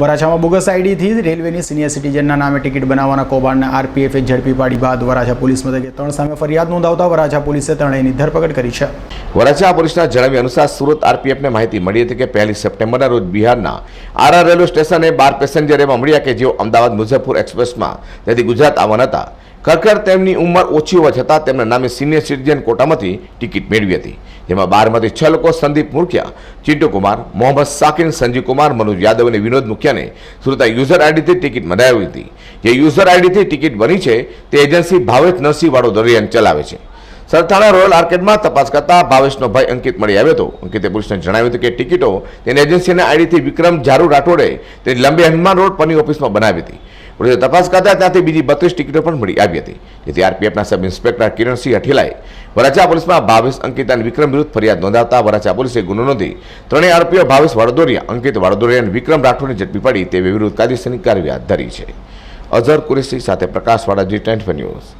વરાછામાં bogus આઈડીથી રેલવેની senior સિટીઝનના નામે ticket બનાવવાના કૌભાંડને આરપીએફે ઝડપી પાડી બાદ વરાછા પોલીસ મથકે ત્રણ સામે ફરિયાદ નોંધાવતા વરાછા પોલીસે ત્રણેયની ધરપકડ કરી છે. વરાછા પોલીસના જણાવ્યા અનુસાર સુરત આરપીએફને માહિતી મળી હતી કે પહેલી સપ્ટેમ્બરના રોજ બિહારના આરા રેલવે સ્ટેશને બાર પેસેન્જર એવા મળ્યા કે જેઓ અમદાવાદ મુઝફ્ફર એક્સપ્રેસમાં તેથી ગુજરાત આવવાના હતા. ખરેખર તેમની ઉંમર ઓછી હોવા છતાં તેમના નામે સિનિયર સિટીઝન કોટામાંથી ટિકિટ મેળવી હતી. જેમાં બારમાંથી છ લોકો સંદીપ મુરખિયા ચિંટુ કુમાર, મોહમ્મદ સાકિન, સંજીવ કુમાર, મનોજ યાદવ અને વિનોદ મુખિયાને સુરતા યુઝર આઈડીથી ટિકિટ મનાવી હતી. જે યુઝર આઈડીથી ટિકિટ બની છે તે એજન્સી ભાવેશ નરસિંહવાળો દરિયાન ચલાવે છે. સરથાણા રોયલ આર્કેડમાં તપાસ કરતા ભાવેશનો ભાઈ અંકિત મળી આવ્યો હતો. અંકિતે પોલીસને જણાવ્યું હતું કે ટિકિટો તેની એજન્સીના આઈડીથી વિક્રમ ઝારુ રાઠોડે તેની લંબે હનુમાન રોડ પરની ઓફિસમાં બનાવી હતી. પોલીસે તપાસ કરતા ત્યાંથી બીજી બત્રીસ ટિકિટો પણ મળી આવી હતી. જેથી આરપીએફના સબ ઇન્સ્પેક્ટર કિરણસિંહ અઠેલાએ વરાછા પોલીસમાં ભાવેશ અંકિત અને વિક્રમ વિરુદ્ધ ફરિયાદ નોંધાવતા વરાછા પોલીસે ગુનો નોંધી ત્રણેય આરોપીઓ ભાવેશ વડોદરિયા, અંકિત વડોદરિયા અને વિક્રમ રાઠોડને ઝડપી પડી તે વિરુદ્ધ કાયદેસરની કાર્યવાહી હાથ ધરી છે. અઝર કુરેશી સાથે પ્રકાશવાળા જી ટ્વેન્ટી ન્યૂઝ.